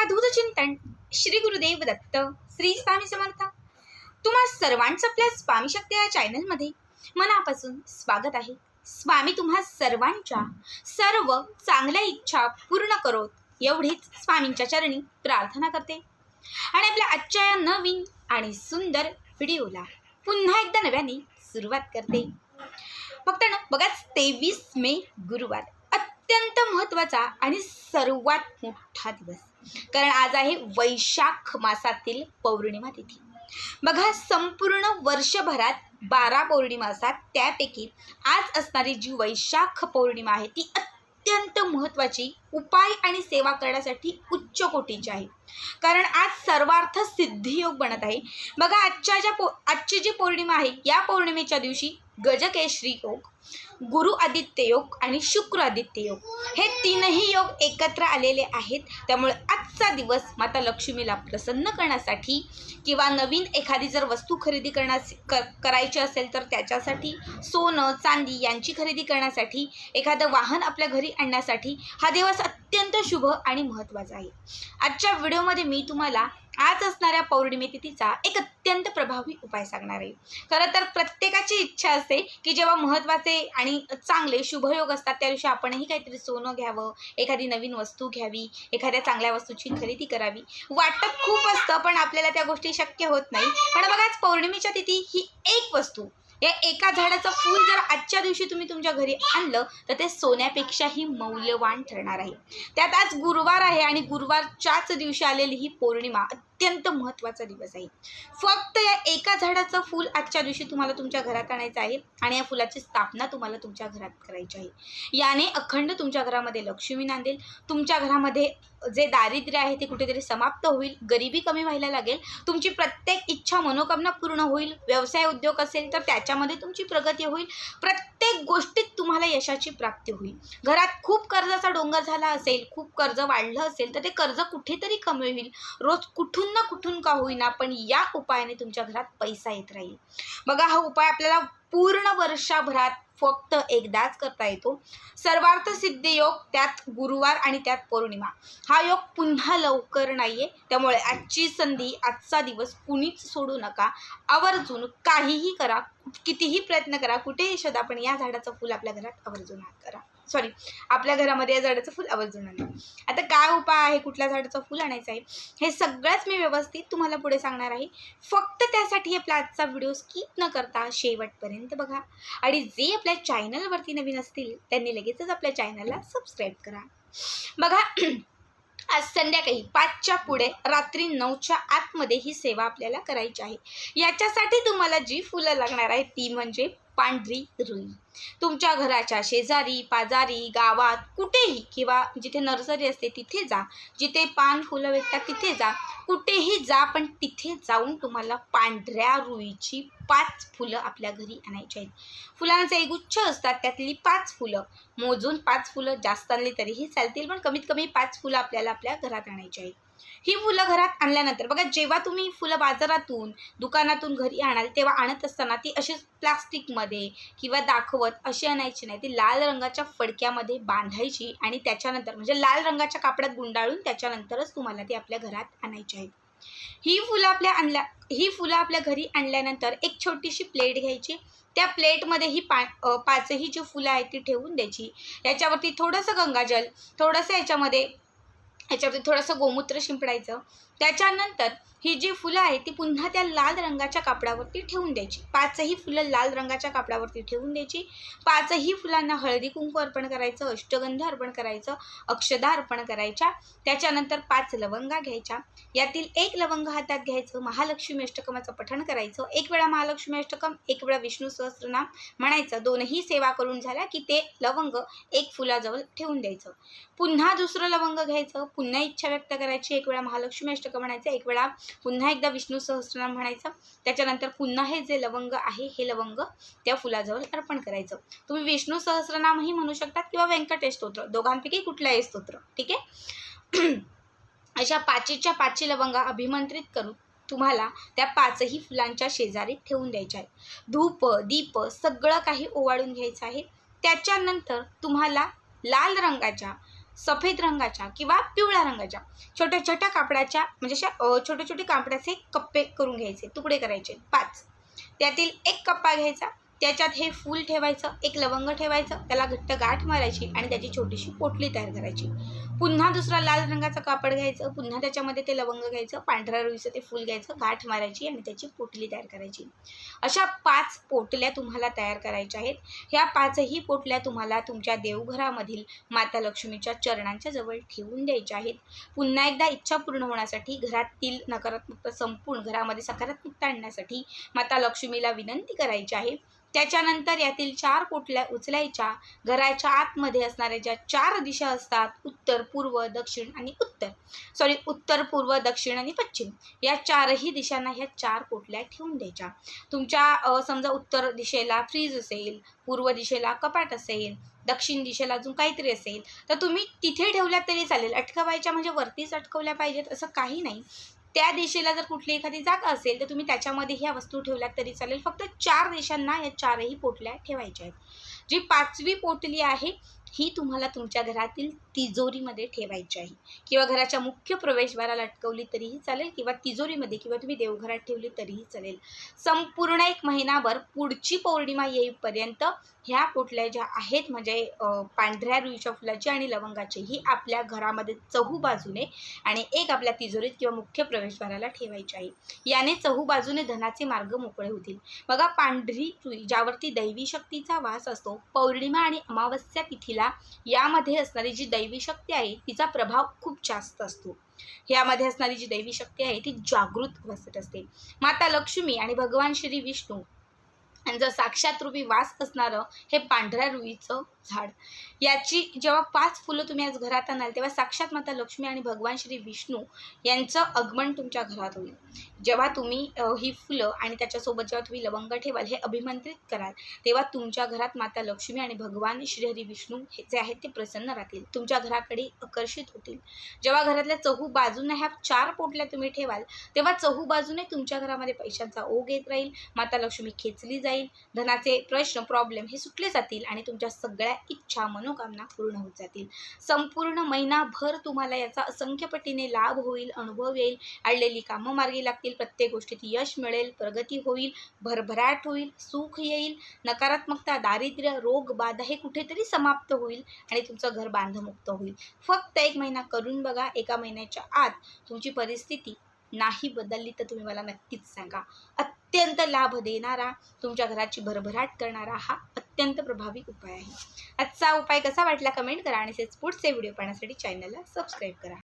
अवधूत चिंतन श्री गुरुदेव दत्त श्री स्वामी समर्थ. तुम्हा सर्वांचं आपल्या स्वामी शक्ती या चॅनलमध्ये मनापासून स्वागत आहे. स्वामी तुम्हा सर्वांच्या सर्व चांगल्या इच्छा पूर्ण करोत एवढीच स्वामींच्या चरणी प्रार्थना करते. आणि आपल्या आजच्या या नवीन आणि सुंदर व्हिडिओला पुन्हा एकदा नव्याने सुरुवात करते. फक्त ना बघाच तेवीस मे गुरुवार अत्यंत महत्त्वाचा आणि सर्वात मोठा दिवस. कारण आज आहे वैशाख मासातील पौर्णिमा तिथी. बघा संपूर्ण वर्षभरात बारा पौर्णिमा असतात. त्यापैकी आज असणारी जी वैशाख पौर्णिमा आहे ती अत्यंत महत्त्वाची उपाय आणि सेवा करण्यासाठी उच्च कोटीची आहे. कारण आज सर्वार्थ सिद्धियोग बनत आहे. बघा आजच्या ज्या पौ आजची जी पौर्णिमा आहे या पौर्णिमेच्या दिवशी गजकेश्री योग गुरु आदित्य योग आणि शुक्र आदित्य योग हे तीनही योग एकत्र आलेले आहेत. त्यामुळे आजचा दिवस माता लक्ष्मीला प्रसन्न करण्यासाठी किंवा नवीन एखादी जर वस्तू खरेदी करण्यास क करायची असेल तर त्याच्यासाठी सोनं चांदी यांची खरेदी करण्यासाठी एखादं वाहन आपल्या घरी आणण्यासाठी हा दिवस अत्यंत शुभ आणि महत्त्वाचा आहे. आजच्या व्हिडिओमध्ये मी तुम्हाला आज असणाऱ्या पौर्णिमे तिथीचा एक अत्यंत प्रभावी उपाय सांगणार आहे. खरं तर प्रत्येकाची इच्छा असते की जेव्हा महत्त्वाचे आणि चांगले शुभयोग असतात त्या दिवशी आपणही काहीतरी सोनं घ्यावं एखादी नवीन वस्तू घ्यावी एखाद्या चांगल्या वस्तूची खरेदी करावी. वाटत खूप असतं पण आपल्याला त्या गोष्टी शक्य होत नाही. पण बघा आज पौर्णिमेच्या तिथी ही एक वस्तू या एका झाडाचं फूल जर आजच्या दिवशी तुम्ही तुमच्या घरी आणलं तर ते सोन्यापेक्षाही मौल्यवान ठरणार आहे. त्यात आज गुरुवार आहे आणि गुरुवारच्याच दिवशी आलेली ही पौर्णिमा अत्यंत महत्त्वाचा दिवस आहे. फक्त या एका झाडाचं फूल आजच्या दिवशी तुम्हाला तुमच्या घरात आणायचं आहे आणि या फुलाची स्थापना तुम्हाला तुमच्या घरात करायची आहे. याने अखंड तुमच्या घरामध्ये लक्ष्मी नांदेल तुमच्या घरामध्ये जे दारिद्र्य आहे ते कुठेतरी समाप्त होईल गरिबी कमी व्हायला लागेल तुमची प्रत्येक इच्छा मनोकामना पूर्ण होईल व्यवसाय उद्योग असेल तर त्याच्यामध्ये तुमची प्रगती होईल प्रत्येक गोष्टीत तुम्हाला यशाची प्राप्ती होईल. घरात खूप कर्जाचा डोंगर झाला असेल खूप कर्ज वाढलं असेल तर ते कर्ज कुठेतरी कमी होईल. रोज कुठून ना कुठून का होईना पण या उपायाने तुमच्या घरात पैसा येत राहील. बघा हा उपाय आपल्याला पूर्ण वर्षभरात फक्त एकदाच करता येतो. सर्वार्थ सिद्ध योग त्यात गुरुवार आणि त्यात पौर्णिमा. हा योग पुन्हा लवकर नाही आहे त्यामुळे आजची संधी आजचा दिवस कुणीच सोडू नका. आवर्जून काहीही करा कितीही प्रयत्न करा कुठेही शोधा पण या झाडाचं फुल आपल्या घरात आवर्जून करा. सॉरी आपल्या घरामध्ये या झाडाचं फुल आवर्जून आलं आता काय उपाय आहे कुठल्या झाडाचं फुल आणायचं आहे हे सगळंच मी व्यवस्थित तुम्हाला पुढे सांगणार आहे. फक्त त्यासाठी आपला आजचा व्हिडिओ स्किप न करता शेवटपर्यंत बघा. आणि जे आपल्या चॅनलवरती नवीन असतील त्यांनी लगेचच आपल्या चॅनलला सबस्क्राईब करा. बघा आज संध्याकाळी पाचच्या पुढे रात्री नऊच्या आतमध्ये ही सेवा आपल्याला करायची आहे. याच्यासाठी तुम्हाला जी फुलं लागणार आहेत ती म्हणजे पांढरी रुई. तुमच्या घराच्या शेजारी पाजारी गावात कुठेही किंवा जिथे नर्सरी असते तिथे जा. जिथे पान फुलं भेटतात तिथे जा. कुठेही जा पण तिथे जाऊन तुम्हाला पांढऱ्या रुईची पाच फुलं आपल्या घरी आणायची आहेत. फुलांचे एक गुच्छ असतात त्यातली पाच फुलं. मोजून पाच फुलं जास्त आणली तरीही चालतील पण कमीत कमी पाच फुलं आपल्याला आपल्या घरात आणायची आहेत. ही फुलं घरात आणल्यानंतर बघा जेव्हा तुम्ही फुलं बाजारातून दुकानातून घरी आणाल तेव्हा आणत असताना ती अशीच प्लास्टिकमध्ये किंवा दाखवत अशी आणायची नाही. ती लाल रंगाच्या फडक्यामध्ये बांधायची आणि त्याच्यानंतर म्हणजे लाल रंगाच्या कापडात गुंडाळून त्याच्यानंतरच तुम्हाला ती आपल्या घरात आणायची आहेत ही फुलं आपल्या आणल्या ही फुलं आपल्या घरी आणल्यानंतर एक छोटीशी प्लेट घ्यायची. त्या प्लेटमध्ये ही पा पाचही जी फुलं आहेत ती ठेवून द्यायची. याच्यावरती थोडंसं गंगाजल थोडंसं याच्यामध्ये ह्याच्यावरती थोडंसं गोमूत्र शिंपडायचं. त्याच्यानंतर ही जी फुलं आहेत ती पुन्हा त्या लाल रंगाच्या कापडावरती ठेवून द्यायची. पाचही फुलं लाल रंगाच्या कापडावरती ठेवून द्यायची. पाचही फुलांना हळदी कुंकू अर्पण करायचं अष्टगंध अर्पण करायचं अक्षदा अर्पण करायच्या. त्याच्यानंतर पाच लवंगा घ्यायच्या. यातील एक लवंग हातात घ्यायचं महालक्ष्मी अष्टकमाचं पठण करायचं. एक वेळा महालक्ष्मी अष्टकम एक वेळा विष्णू सहस्रनाम म्हणायचं. दोनही सेवा करून झाल्या की ते लवंग एक फुलाजवळ ठेवून द्यायचं. पुन्हा दुसरं लवंग घ्यायचं. पुन्हा इच्छा व्यक्त करायची एक वेळा महालक्ष्मी अष्टक म्हणायचं एक वेळा पुन्हा एकदा विष्णू सहस्रनाम म्हणायचं. त्याच्यानंतर पुन्हा हे जे लवंग आहे हे लवंग त्या फुलाजवळ अर्पण करायचं. तुम्ही विष्णू सहस्रनामही म्हणू शकतात किंवा व्यंकटेश स्तोत्र दोघांपैकी कुठलाही स्तोत्र ठीक आहे? अशा पाचीच्या पाचही लवंगा अभिमंत्रित करून तुम्हाला त्या पाचही फुलांच्या शेजारी ठेवून द्यायच्या आहेत. धूप दीप सगळं काही ओवाळून घ्यायचं आहे. त्याच्यानंतर तुम्हाला लाल रंगाच्या सफेद रंगाच्या किंवा पिवळ्या रंगाच्या छोट्या छोट्या कापडाच्या म्हणजे अशा छोटे छोटे कापडाचे कप्पे करून घ्यायचे तुकडे करायचे पाच. त्यातील एक कप्पा घ्यायचा त्याच्यात हे फूल ठेवायचं एक लवंग ठेवायचं त्याला घट्ट गाठ मारायची आणि त्याची छोटीशी पोटली तयार करायची. पुन्हा दुसरा लाल रंगाचं कापड घ्यायचं पुन्हा त्याच्यामध्ये ते लवंग घ्यायचं पांढऱ्या रुईचं ते फूल घ्यायचं गाठ मारायची आणि त्याची पोटली तयार करायची. अशा पाच पोटल्या तुम्हाला तयार करायच्या आहेत. ह्या पाचही पोटल्या तुम्हाला तुमच्या देवघरामधील माता लक्ष्मीच्या चरणांच्या जवळ ठेवून द्यायच्या आहेत. पुन्हा एकदा इच्छा पूर्ण होण्यासाठी घरातील नकारात्मकता संपूर्ण घरामध्ये सकारात्मकता आणण्यासाठी माता लक्ष्मीला विनंती करायची आहे. त्याच्यानंतर यातील चार पोटल्या उचलायच्या. घराच्या आतमध्ये असणाऱ्या ज्या चार दिशा असतात उत्तर पूर्व दक्षिण आणि उत्तर. सॉरी उत्तर पूर्व दक्षिण आणि पश्चिम. या चारही दिशांना ह्या चार पोटल्या ठेवून द्यायच्या. तुमच्या समजा उत्तर दिशेला फ्रीज असेल पूर्व दिशेला कपाट असेल दक्षिण दिशेला अजून काहीतरी असेल तर तुम्ही तिथे ठेवल्या तरी चालेल. अटकवायच्या म्हणजे वरतीच अटकवल्या पाहिजेत असं काही नाही. त्या दिशेला जर कुठली एखादी जागा असेल तर तुम्ही त्याच्यामध्ये ह्या वस्तू ठेवल्या तरी चालेल. फक्त चार दिशांना या चारही पोटल्या ठेवायच्या आहेत. जी पाचवी पोटली आहे ही तुम्हाला तुमच्या घरातील तिजोरीमध्ये ठेवायची आहे. किंवा घराच्या मुख्य प्रवेशद्वाराला अटकवली तरीही चालेल किंवा तिजोरीमध्ये किंवा तुम्ही देवघरात ठेवली तरीही चालेल. संपूर्ण एक महिनाभर पुढची पौर्णिमा येईपर्यंत ह्या कुठल्या ज्या आहेत म्हणजे पांढऱ्या रुईच्या फुलाची आणि लवंगाची ही आपल्या घरामध्ये चहू बाजूने आणि एक आपल्या तिजोरीत किंवा मुख्य प्रवेशद्वाराला ठेवायची आहे. याने चहू बाजूने धनाचे मार्ग मोकळे होतील. बघा पांढरी रुई ज्यावरती दैवी शक्तीचा वास असतो पौर्णिमा आणि अमावस्या तिथीला यामध्ये असणारी जी दैवी शक्ती आहे तिचा प्रभाव खूप जास्त असतो. यामध्ये असणारी जी दैवी शक्ती आहे ती जागृत अवस्थेत असते. माता लक्ष्मी आणि भगवान श्री विष्णू यांचं साक्षात रूपी वास असणारं हे पांढऱ्या रुईचं झाड. याची जेव्हा पाच फुलं तुम्ही आज घरात आणाल तेव्हा साक्षात माता लक्ष्मी आणि भगवान श्री विष्णू यांचं आगमन तुमच्या घरात होईल. जेव्हा तुम्ही ही फुलं आणि त्याच्यासोबत जेव्हा तुम्ही लवंग ठेवाल हे अभिमंत्रित कराल तेव्हा तुमच्या घरात माता लक्ष्मी आणि भगवान श्री हरी विष्णू हे जे आहेत ते प्रसन्न राहतील. तुमच्या घराकडे आकर्षित होतील. जेव्हा घरातल्या चहू बाजूने ह्या चार पोटल्या तुम्ही ठेवाल तेव्हा चहू बाजूने तुमच्या घरामध्ये पैशांचा ओघ येत राहील माता लक्ष्मी खेचली जाईल धनाचे प्रश्न प्रॉब्लेम हे सुटले जातील आणि तुमच्या सगळ्या सगळ्या इच्छा मनोकामना पूर्ण होत जातील. संपूर्ण महिनाभर तुम्हाला याचा असंख्य पटीने लाभ होईल अनुभव येईल अडलेली कामं मार्गी लागतील प्रत्येक गोष्टीत यश मिळेल प्रगती होईल भरभराट होईल सुख येईल नकारात्मकता दारिद्र्य रोग बाधा हे कुठेतरी समाप्त होईल आणि तुमचं घर बांधमुक्त होईल. फक्त एक महिना करून बघा एका महिन्याच्या आत तुमची परिस्थिती नाही बदलली तर तुम्ही मला नक्कीच सांगा. अत्यंत लाभ देणारा तुमच्या घराची भरभराट करणारा हा अत्यंत प्रभावी उपाय आहे. आजचा उपाय कसा वाटला कमेंट करा आणि असेच पुढचे व्हिडिओ पाहण्यासाठी चॅनलला सबस्क्राईब करा.